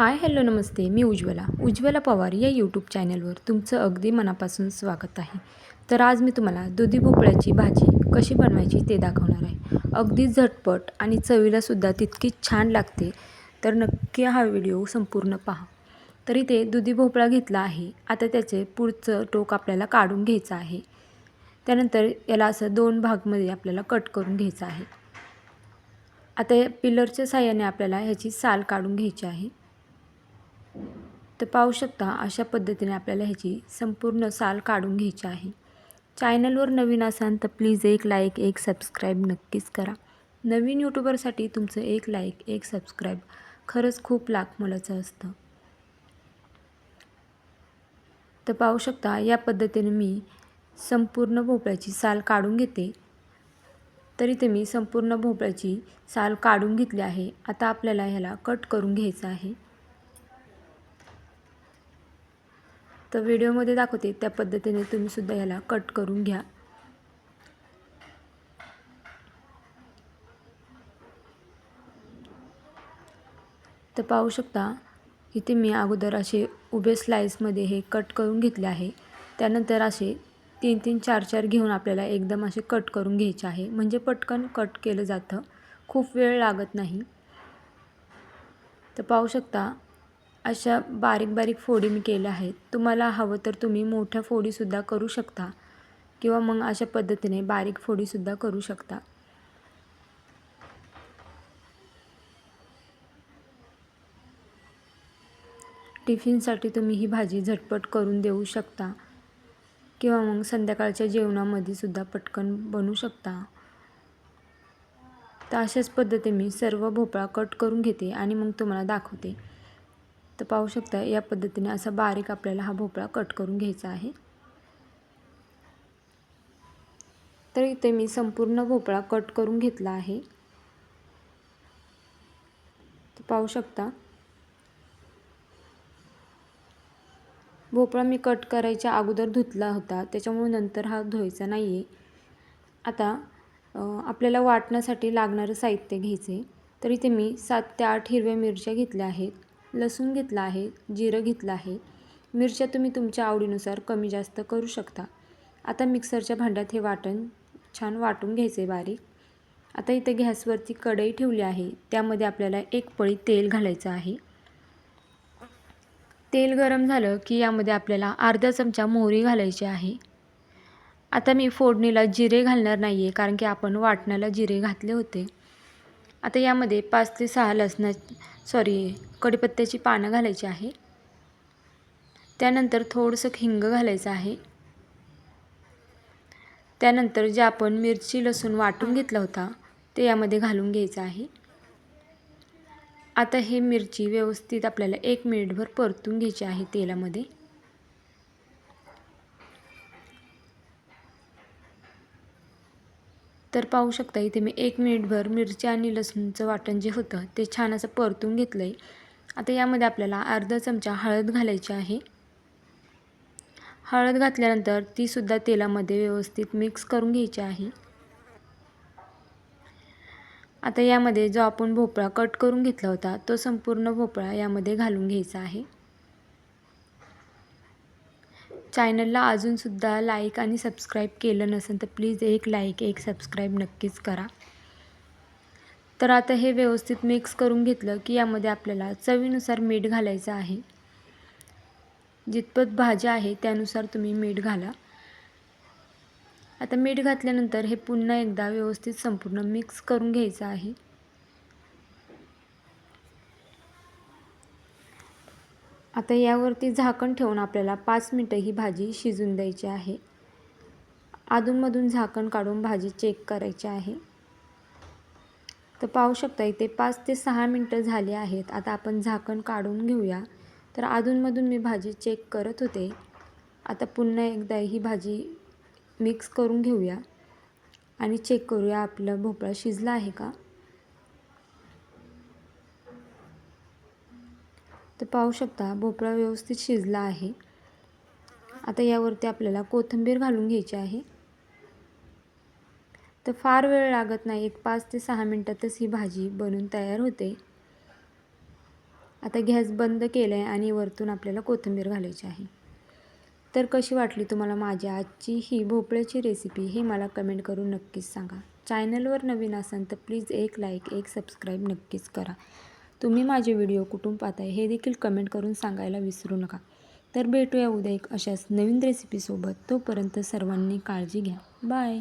हाय hello नमस्ते. मी उज्ज्वला. उज्ज्वला पवार या यूट्यूब चॅनलवर तुमचं अगदी मनापासून स्वागत आहे. तर आज मी तुम्हाला दुधी भोपळ्याची भाजी कशी बनवायची ते दाखवणार आहे. अगदी झटपट आणि चवीलासुद्धा तितकीच छान लागते तर नक्की हा व्हिडिओ संपूर्ण पहा. तर इथे दुधी भोपळा घेतला आहे. आता त्याचे पुढचं टोक आपल्याला काढून घ्यायचं आहे. त्यानंतर याला असं दोन भागमध्ये आपल्याला कट करून घ्यायचं आहे. आता पिलरच्या साह्याने आपल्याला ह्याची साल काढून घ्यायची आहे. तर पाहू शकता अशा पद्धतीने आपल्याला ह्याची संपूर्ण साल काढून घ्यायची आहे. चॅनलवर नवीन असाल तर प्लीज एक लाईक एक सबस्क्राईब नक्कीच करा. नवीन यूट्यूबरसाठी तुमचं एक लाईक एक सबस्क्राईब खरंच खूप लाख मोलाचं असतं. तर पाहू शकता या पद्धतीने मी संपूर्ण भोपळ्याची साल काढून घेते. तरी ते मी संपूर्ण भोपळ्याची साल काढून घेतली आहे. आता आपल्याला ह्याला कट करून घ्यायचं आहे. तर व्हिडिओमध्ये दाखवते त्या पद्धतीने तुम्हीसुद्धा ह्याला कट करून घ्या. तर पाहू शकता इथे मी अगोदर असे उभे स्लाईसमध्ये हे कट करून घेतले आहे. त्यानंतर असे तीन तीन चार चार घेऊन आपल्याला एकदम असे कट करून घ्यायचे आहे. म्हणजे पटकन कट केलं जातं. खूप वेळ लागत नाही. तर पाहू शकता अशा बारीक बारीक फोडी मी केल्या आहेत. तुम्हाला हवं तर तुम्ही मोठ्या फोडीसुद्धा करू शकता किंवा मग अशा पद्धतीने बारीक फोडीसुद्धा करू शकता. टिफिनसाठी तुम्ही ही भाजी झटपट करून देऊ शकता किंवा मग संध्याकाळच्या जेवणामध्ये सुद्धा पटकन बनवू शकता. तर अशाच पद्धतीने मी सर्व भोपळा कट करून घेते आणि मग तुम्हाला दाखवते. तर पाहू शकता या पद्धतीने असा बारीक आपल्याला हा भोपळा कट करून घ्यायचा आहे. तर इथे मी संपूर्ण भोपळा कट करून घेतला आहे. तर पाहू शकता भोपळा मी कट करायच्या अगोदर धुतला होता त्याच्यामुळे नंतर हा धुवायचा नाही आहे आता आपल्याला वाटण्यासाठी लागणारं साहित्य घ्यायचे तर इथे मी सात ते आठ हिरव्या मिरच्या घेतल्या आहेत. लसूण घेतला आहे जिरं घेतलं आहे. मिरच्या तुम्ही तुमच्या आवडीनुसार कमी जास्त करू शकता. आता मिक्सरच्या भांड्यात हे वाटण छान वाटून घ्यायचे बारीक. आता इथे गॅसवरती कढई ठेवली आहे. त्यामध्ये आपल्याला एक पळी तेल घालायचं आहे. तेल गरम झालं की यामध्ये आपल्याला अर्धा चमचा मोहरी घालायची आहे. आता मी फोडणीला जिरे घालणार नाही आहे कारण की आपण वाटण्याला जिरे घातले होते. आता यामध्ये पाच ते सहा लसणा सॉरी कढीपत्त्याची पानं घालायची आहे. त्यानंतर थोडंसं हिंग घालायचं आहे. त्यानंतर जे आपण मिरची लसूण वाटून घेतला होता ते यामध्ये घालून घ्यायचं आहे. आता हे मिरची व्यवस्थित आपल्याला एक मिनिटभर परतून घ्यायची आहे तेलामध्ये. तर पाहू शकता इथे मी एक मिनिटभर मिरची आणि लसूणचं वाटण जे होतं ते छान असं परतून घेतलं आहे आता यामध्ये आपल्याला अर्धा चमचा हळद घालायची आहे. हळद घातल्यानंतर तीसुद्धा तेलामध्ये व्यवस्थित मिक्स करून घ्यायची आहे. आता यामध्ये जो आपण भोपळा कट करून घेतला होता तो संपूर्ण भोपळा यामध्ये घालून घ्यायचा आहे. चॅनलला अजूनसुद्धा लाईक आणि सबस्क्राईब केलं नसेल तर प्लीज एक लाईक एक सबस्क्राईब नक्कीच करा. तर आता हे व्यवस्थित मिक्स करून घेतलं की यामध्ये आपल्याला चवीनुसार मीठ घालायचं आहे. जितपत भाज्या आहे त्यानुसार तुम्ही मीठ घाला. आता मीठ घातल्यानंतर हे पुन्हा एकदा व्यवस्थित संपूर्ण मिक्स करून घ्यायचं आहे. आता यावरती झाकण ठेवून आपल्याला पाच मिनटं ही भाजी शिजून द्यायची आहे. अधूनमधून झाकण काढून भाजी चेक करायची आहे. तर पाहू शकता इथे पाच ते सहा मिनटं झाली आहेत. आता आपण झाकण काढून घेऊया. तर अधूनमधून मी भाजी चेक करत होते. आता पुन्हा एकदा ही भाजी मिक्स करून घेऊया. आणि चेक करूया आपलं भोपळा शिजला आहे का? तर पाहू शकता भोपळा व्यवस्थित शिजला आहे. आता यावरती आपल्याला कोथिंबीर घालून घ्यायची आहे. तर फार वेळ लागत नाही एक पाच ते सहा मिनटातच ही भाजी बनून तयार होते. आता गॅस बंद केला आहे आणि वरतून आपल्याला कोथिंबीर घालायची आहे. तर कशी वाटली तुम्हाला माझी आजची ही भोपळ्याची रेसिपी हे मला कमेंट करून नक्कीच सांगा. चॅनलवर नवीन असाल तर प्लीज एक लाईक एक सबस्क्राईब नक्कीच करा. तुम्ही माझे व्हिडिओ कुठून पाहताय हे देखील कमेंट करून सांगायला विसरू नका. तर भेटूया उद्या एक अशाच नवीन रेसिपीसोबत तोपर्यंत सर्वांनी काळजी घ्या. बाय